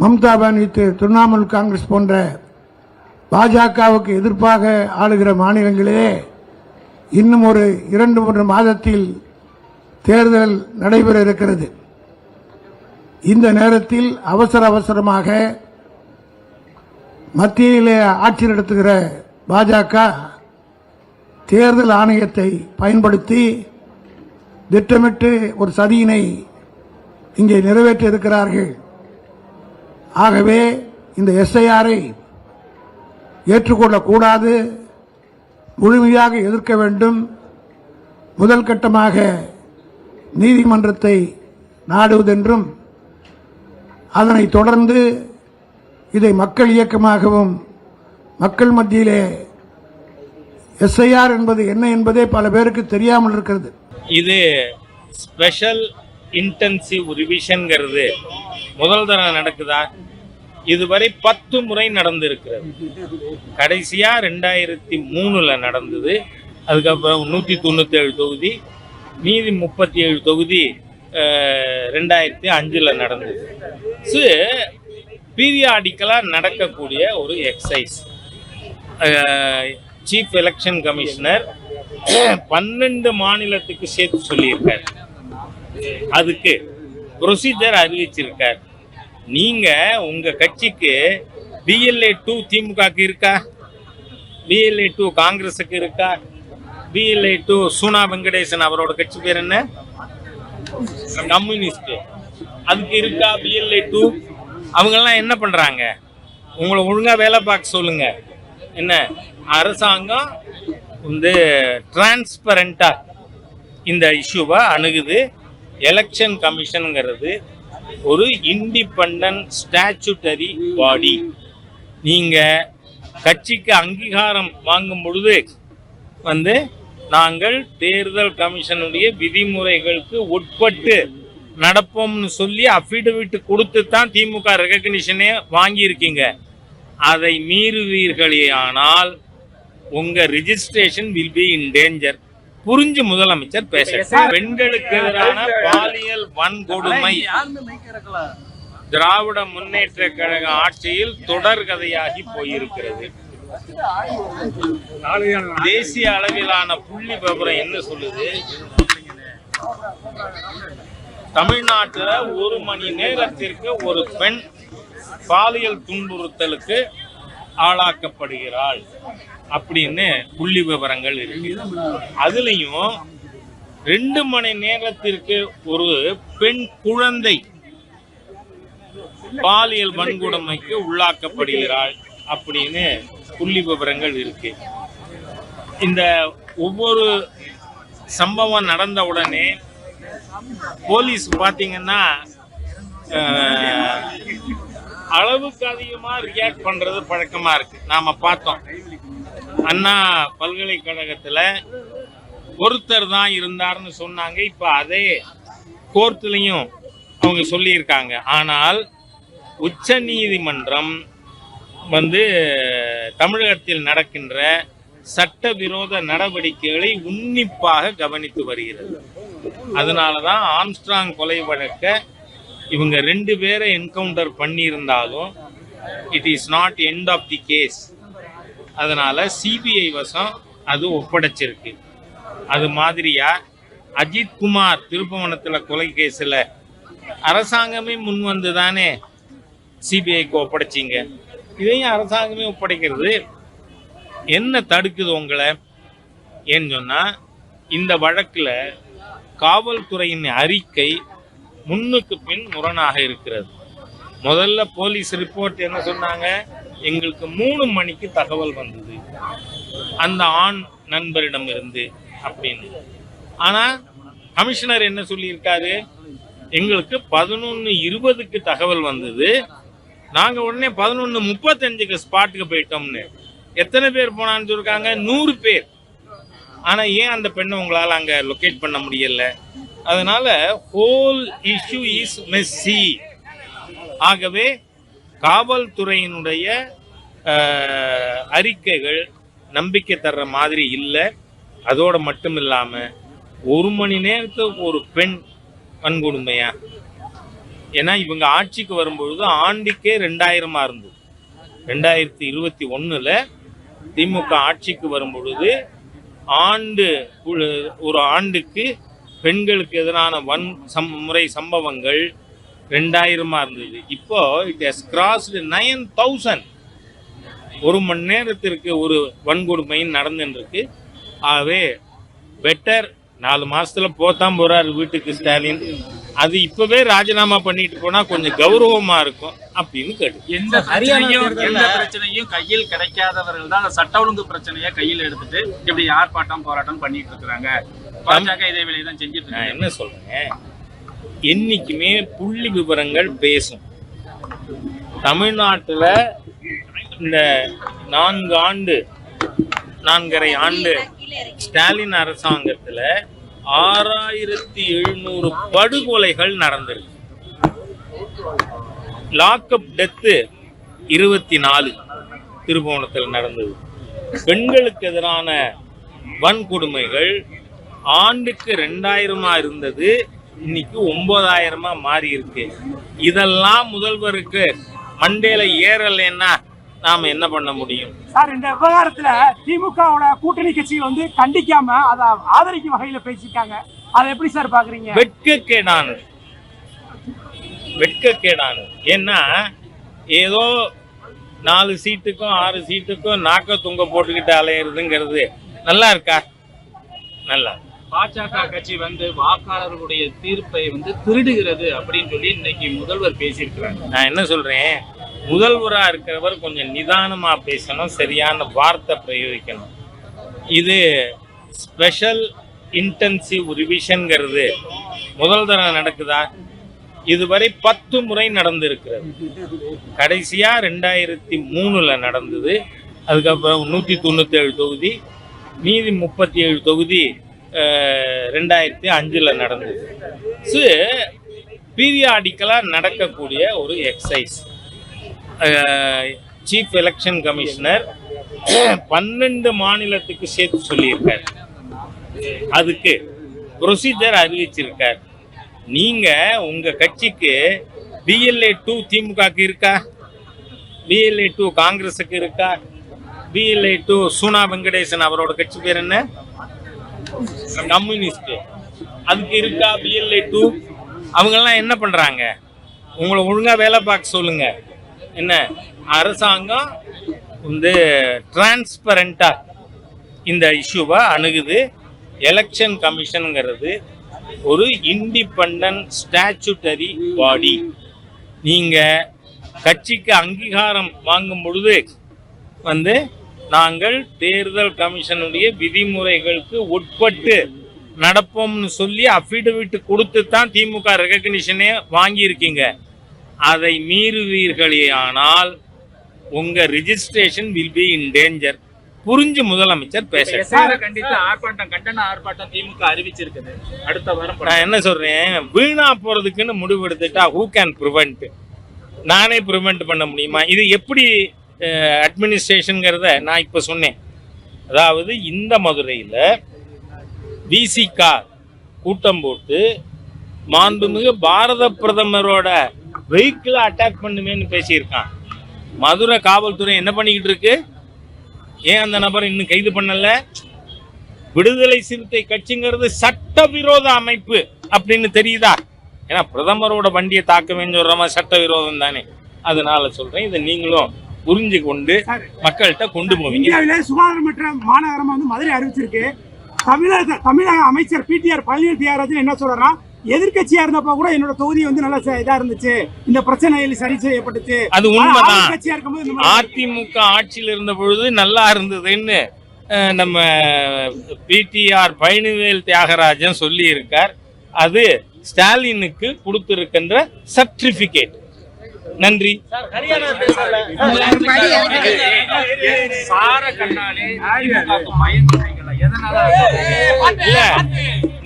மம்தா பானர்ஜி திரிணாமுல் காங்கிரஸ் போன்ற பாஜகவுக்கு எதிர்ப்பாக ஆளுகிற மாநிலங்களிலே இன்னும் ஒரு இரண்டு மூன்று மாதத்தில் தேர்தல் நடைபெற இருக்கிறது. இந்த நேரத்தில் அவசர அவசரமாக மத்தியிலே ஆட்சி நடத்துகிற பாஜக தேர்தல் ஆணையத்தை பயன்படுத்தி திட்டமிட்டு ஒரு சதியினை இங்கே நிறைவேற்றியிருக்கிறார்கள். ஆகவே இந்த எஸ்ஐஆரை ஏற்றுக்கொள்ளக்கூடாது முழுமையாக எதிர்க்க வேண்டும். முதல் கட்டமாக நீதிமன்றத்தை நாடுவதென்றும் அதனைத் தொடர்ந்து இதை மக்கள் இயக்கமாகவும் மக்கள் மத்தியிலே எஸ்ஐஆர் என்பது என்ன என்பதே பல பேருக்கு தெரியாமல் இருக்கிறது. இது ஸ்பெஷல் இன்டென்சிவ் ரிவிஷன்கிறது முதல் தடவை நடக்குதா? இதுவரை பத்து முறை நடந்திருக்கிறது. கடைசியா ரெண்டாயிரத்தி மூணுல நடந்தது. அதுக்கப்புறம் நூற்றி தொண்ணூற்றி ஏழு தொகுதி மீதி முப்பத்தி ஏழு தொகுதி ரெண்டாயிரத்தி அஞ்சில் நடந்தது. ஸோ பீரியாடிக்கலாக நடக்கக்கூடிய ஒரு எக்ஸசைஸ் சீஃப் எலெக்ஷன் கமிஷனர் பன்னெண்டு மாநிலத்துக்கு சேர்த்து சொல்லியிருக்கார். அதுக்கு ப்ரொசீஜர் அறிவிச்சிருக்கார். நீங்க உங்க கட்சிக்கு பிஎல்ஏ டூ திமுகக்கு இருக்கா? பிஎல்ஏ டூ காங்கிரஸுக்கு இருக்கா? பிஎல்ஏ டூ சூனா வெங்கடேசன் அவரோட கட்சி பேர் என்ன? கம்யூனிஸ்ட். அதுக்கு இருக்கா பிஎல்ஏ டூ அவங்கெல்லாம் என்ன பண்றாங்க? உங்களை ஒழுங்கா வேலை பார்க்க சொல்லுங்க. என்ன? அரசாங்கம் வந்து டிரான்ஸ்பரண்டா இந்த இஷ்யூவை அணுகுது. எலெக்ஷன் கமிஷனுங்கிறது ஒரு இண்டிபெண்ட் ஸ்டாச்சுட்டரி பாடி நீங்க கட்சிக்கு அங்கீகாரம் வாங்கும் பொழுது வந்து நாங்கள் தேர்தல் கமிஷனுடைய விதிமுறைகளுக்கு உட்பட்டு நடப்போம்னு சொல்லி அஃபிடவிட் கொடுத்து தான் திமுக ரெகக்னிஷனே வாங்கியிருக்கீங்க. அதை மீறுவீர்களே ஆனால் உங்கள் registration will be in danger புரிஞ்சு முதலமைச்சர் பேச பெண்களுக்கு எதிரான பாலியல் வன்கொடுமை. திராவிட முன்னேற்ற கழக ஆட்சியில் தொடர்கதையாகி போயிருக்கிறது. தேசிய அளவிலான புள்ளி விவரம் என்ன சொல்லுது? தமிழ்நாட்டுல ஒரு மணி நேரத்திற்கு ஒரு பெண் பாலியல் துன்புறுத்தலுக்கு ஆளாக்கப்படுகிறாள். அப்படின்னு புள்ளி விவரங்கள் இருக்கு. அதுலயும் ரெண்டு மணி நேரத்திற்கு ஒரு பெண் குழந்தை பாலியல் வன்கொடுமைக்கு உள்ளாக்கப்படுகிறாள் அப்படின்னு புள்ளி விவரங்கள் இருக்கு. இந்த ஒவ்வொரு சம்பவம் நடந்த உடனே போலீஸ் பாத்தீங்கன்னா அளவுக்கு அதிகமா ரியாக்ட் பண்றது பழக்கமா இருக்கு. நாம பார்த்தோம். அண்ணா பல்கலைக்கழகத்தில் ஒருத்தர் தான் இருந்தார்னு சொன்னாங்க. இப்போ அதே கோர்ட்லயும் அவங்க சொல்லியிருக்காங்க. ஆனால் உச்ச நீதிமன்றம் வந்து தமிழகத்தில் நடக்கின்ற சட்டவிரோத நடவடிக்கைகளை உன்னிப்பாக கவனித்து வருகிறது. அதனால தான் ஆம்ஸ்ட்ராங் கொலை வழக்க இவங்க ரெண்டு பேரை என்கவுண்டர் பண்ணியிருந்தாலும் it is not end of the case அதனால் சிபிஐ வசம் அது ஒப்படைச்சிருக்கு. அது மாதிரியா? அஜித் குமார் திருப்பவனத்தில் கொலை கேஸில் அரசாங்கமே முன் வந்து தானே சிபிஐக்கு ஒப்படைச்சிங்க. இதையும் அரசாங்கமே ஒப்படைக்கிறது. என்ன தடுக்குது உங்களை? ஏன்னு சொன்னால் இந்த வழக்கில் காவல்துறையின் அறிக்கை முன்னுக்கு பின் முரணாக இருக்கிறது. முதல்ல போலீஸ் ரிப்போர்ட் என்ன சொன்னாங்க? எங்களுக்கு மூணு மணிக்கு தகவல் வந்தது. அந்த ஆண் நண்பரிடம் இருந்து அப்படின்னு. ஆனால் கமிஷனர் என்ன சொல்லியிருக்காரு? எங்களுக்கு பதினொன்று இருபதுக்கு தகவல் வந்தது. நாங்கள் உடனே பதினொன்று முப்பத்தஞ்சுக்கு ஸ்பாட்டுக்கு போயிட்டோம்னு. எத்தனை பேர் போனான்னு சொல்லிருக்காங்க? நூறு பேர். ஆனால் ஏன் அந்த பெண்ணை உங்களால் அங்கே லொக்கேட் பண்ண முடியல? அதனால ஹோல் இஷ்யூ இஸ் மெஸ்ஸி ஆகவே காவல்துறையினுடைய அறிக்கைகள் நம்பிக்கை தர்ற மாதிரி இல்லை. அதோட மட்டும் இல்லாமல் ஒரு மணி நேரத்துக்கு ஒரு பெண் வன்கொடுமையா ஏன்னா இவங்க ஆட்சிக்கு வரும்பொழுது ஆண்டுக்கே ரெண்டாயிரமா இருந்தது. ரெண்டாயிரத்தி இருபத்தி ஒன்றில் திமுக ஆட்சிக்கு வரும்பொழுது ஆண்டு ஒரு ஆண்டுக்கு பெண்களுக்கு எதிரான வன் சம் முறை சம்பவங்கள் ரெண்டாயிரமா இருந்தது. இப்போ it has crossed nine thousand ஒரு மணி நேரத்திற்கு ஒரு வன்கொடுமை நடந்துருக்கு ஆகவே பெட்டர் நாலு மாசத்துல போத்தான் போறாரு வீட்டுக்கு ஸ்டாலின். அது இப்பவே ராஜினாமா பண்ணிட்டு போனா கொஞ்சம் கௌரவமா இருக்கும் அப்படின்னு கேட்டு எந்த பிரச்சனையும் எந்த பிரச்சனையும் கையில் கிடைக்காதவர்கள் தான் அந்த சட்ட ஒழுங்கு பிரச்சனையை கையில் எடுத்துட்டு இப்படி ஆர்ப்பாட்டம் போராட்டம் பண்ணிட்டு இருக்கிறாங்க. பாஜக இதே வேலையை தான் செஞ்சுட்டு என்ன சொல்றேன்? என்னைக்குமே புள்ளி விவரங்கள் பேசும். தமிழ்நாட்டில் இந்த நான்கு ஆண்டு நான்கரை ஆண்டு ஸ்டாலின் அரசாங்கத்தில் ஆறாயிரத்தி எழுநூறு படுகொலைகள் நடந்திருக்கு. லாக்அப் டெத்து இருபத்தி நாலு திருபுவனத்தில் நடந்தது. பெண்களுக்கு எதிரான வன்கொடுமைகள் ஆண்டுக்கு ரெண்டாயிரமா இருந்தது. இன்னைக்கு ஒன்பதாயிரமா மாறி இருக்கு. இதெல்லாம் முதல்வருக்கு மண்டேல ஏறலைன்னா நாம என்ன பண்ண முடியும்? சார் இந்த விவகாரத்துல திமுகவோட கூட்டணி கட்சிகள் வந்து கண்டிக்காம அதை ஆதரிக்கும் வகையில பேசியிருக்காங்க. அதை எப்படி சார் பாக்குறீங்க? வெட்கக்கேடானது வெட்கக்கேடானது ஏன்னா ஏதோ நாலு சீட்டுக்கும் ஆறு சீட்டுக்கும் நாக்க துங்க போட்டுக்கிட்டு அலையிறதுங்கிறது நல்லா இருக்கா? நல்லா. பாஜக கட்சி வந்து வாக்காளர்களுடைய தீர்ப்பை வந்து திருடுகிறது அப்படின்னு சொல்லி இன்னைக்கு முதல்வர் பேசியிருக்கிறாங்க நான் என்ன சொல்றேன்? முதல்வராக இருக்கிறவர் கொஞ்சம் நிதானமாக பேசணும் சரியான வார்த்தை பிரயோகிக்கணும். இது ஸ்பெஷல் இன்டென்சிவ் ரிவிஷன்கிறது முதல் தடவை நடக்குதா? இதுவரை பத்து முறை நடந்திருக்கிறது. கடைசியாக ரெண்டாயிரத்தி மூணில் நடந்தது. அதுக்கப்புறம் நூற்றி தொண்ணூற்றி ஏழு தொகுதி மீதி முப்பத்தி ஏழு தொகுதி ரெண்டாயிரத்தி அஞ்சில் நடந்தது. ஸோ பீரியாடிக்கலாக நடக்கக்கூடிய ஒரு எக்ஸசைஸ் சீஃப் எலெக்ஷன் கமிஷனர் பன்னெண்டு மாநிலத்துக்கு சேர்த்து சொல்லியிருக்கார். அதுக்கு ப்ரொசீஜர் அறிவிச்சிருக்கார். நீங்கள் உங்கள் கட்சிக்கு பிஎல்ஏ டூ திமுகக்கு இருக்கா? பிஎல்ஏ டூ காங்கிரஸுக்கு இருக்கா? பிஎல்ஏ டூ சூனா வெங்கடேசன் அவரோட கட்சி பேர் என்ன? கம்யூனிஸ்ட். அதுக்கு இருக்கா பிஎல்ஏ டூ அவங்கெல்லாம் என்ன பண்றாங்க? உங்களை ஒழுங்கா வேலை பார்க்க சொல்லுங்க. என்ன? அரசாங்கம் வந்து டிரான்ஸ்பரண்டா இந்த இஷ்யூவை அணுகுது. எலெக்ஷன் கமிஷனுங்கிறது ஒரு இண்டிபெண்ட் ஸ்டாச்சுட்டரி பாடி நீங்க கட்சிக்கு அங்கீகாரம் வாங்கும் பொழுது வந்து நாங்கள் தேர்தல் கமிஷனுடைய விதிமுறைகளுக்கு உட்பட்டு நடப்போம்னு சொல்லி அஃபிடவிட் கொடுத்து தான் திமுக ரெகக்னிஷனே வாங்கியிருக்கீங்க. அதை மீறுவீர்களே ஆனால் உங்க registration will be in danger புரிஞ்சு முதலமைச்சர் பேச ஆர்ப்பாட்டம் கண்டன ஆர்ப்பாட்டம் திமுக அறிவிச்சிருக்குது. அடுத்த வாரம் நான் என்ன சொல்றேன்? வீணா போறதுக்குன்னு முடிவு எடுத்துட்டா ஹூ கேன் ப்ரிவெண்ட் நானே ப்ரிவெண்ட் பண்ண முடியுமா? இது எப்படி அட்மினிஸ்ட்ரேஷனுங்கிறத நான் இப்போ சொன்னேன். அதாவது இந்த மதுரையில் விசிகா கூட்டம் போட்டு மாண்புமிகு பாரத பிரதமரோட வெஹிக்கிளை அட்டாக் பண்ணுமேன்னு பேசியிருக்கான். மதுரை காவல்துறை என்ன பண்ணிக்கிட்டு இருக்கு? ஏன் அந்த நபரை இன்னும் கைது பண்ணல? விடுதலை சிறுத்தை கட்சிங்கிறது சட்டவிரோத அமைப்பு அப்படின்னு தெரியுதா? ஏன்னா பிரதமரோட வண்டியை தாக்கவேன்னு சொல்ற மாதிரி சட்டவிரோதம் தானே. அதனால சொல்றேன் இதை நீங்களும் புரிஞ்சு கொண்டு மக்கள்கிட்ட கொண்டு போவீங்க. இந்தியாவிலே சுகாதாரமற்ற மாநகரமா வந்து மதுரை அறிவிச்சிருக்கு. தமிழக தமிழக அமைச்சர் பிடிஆர் பழனிவேல் தியாகராஜன் என்ன சொல்றாருன்னா எதிர்க்கட்சியா இருந்தப்ப கூட என்னோட தொகுதி வந்து நல்ல இதா இருந்துச்சு. இந்த பிரச்சனையில் சரி செய்யப்பட்டுச்சு. அது உண்மைதான். அதிமுக ஆட்சியில் இருந்த பொழுது நல்லா இருந்ததுன்னு நம்ம பிடிஆர் பழனிவேல் தியாகராஜன் சொல்லி இருக்கார் அது ஸ்டாலினுக்கு கொடுத்திருக்கின்ற சர்டிபிகேட் நன்றி.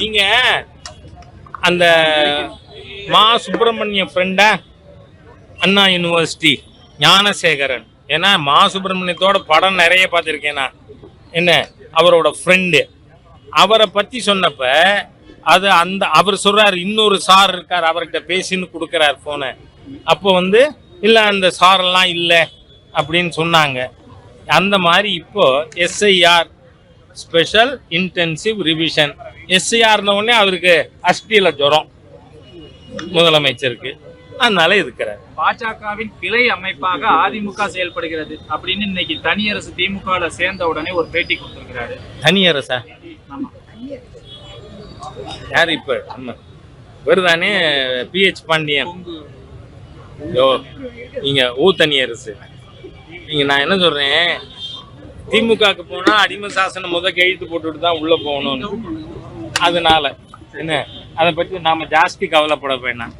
நீங்க அந்த மா சுப்பிரமணிய ஃப்ரெண்டா அண்ணா யூனிவர்சிட்டி ஞானசேகரன். ஏன்னா மா சுப்பிரமணியத்தோட படம் நிறைய பார்த்துருக்கேன் நான். என்ன? அவரோட ஃப்ரெண்டு அவரை பத்தி சொன்னப்ப அது அந்த அவர் சொல்றாரு இன்னொரு சார் இருக்கார் அவர்கிட்ட பேசின்னு கொடுக்குறார் போனை அப்போ வந்து இல்லை அந்த சாரெல்லாம் இல்லை அப்படின்னு சொன்னாங்க. அந்த மாதிரி இப்போ எஸ்ஐஆர் ஸ்பெஷல் இன்டென்சிவ் ரிவிஷன். எஸ்ஐஆர்ன உடனே அவருக்கு அஸ்டியில ஜுரம் முதலமைச்சருக்கு. அதனால இருக்கிறார் பாஜகவின் கிளை அமைப்பாக அதிமுக செயல்படுகிறது அப்படின்னு இன்னைக்கு தனியரசு திமுக சேர்ந்த உடனே ஒரு பேட்டி கொடுத்திருக்கிறாரு. தனியரசா? யார் இப்ப? நம்ம இவர்தானே பிஹெச் பாண்டியன். யோ நீங்க ஊத்தனி அரசு. நீங்க நான் என்ன சொல்றேன்? திமுகக்கு போனா அடிமை சாசனம் முத கையெழுத்து போட்டுட்டு தான் உள்ள போகணும்னு. அதனால என்ன? அதை பத்தி நாம ஜாஸ்தி கவலைப்பட வேணாம்.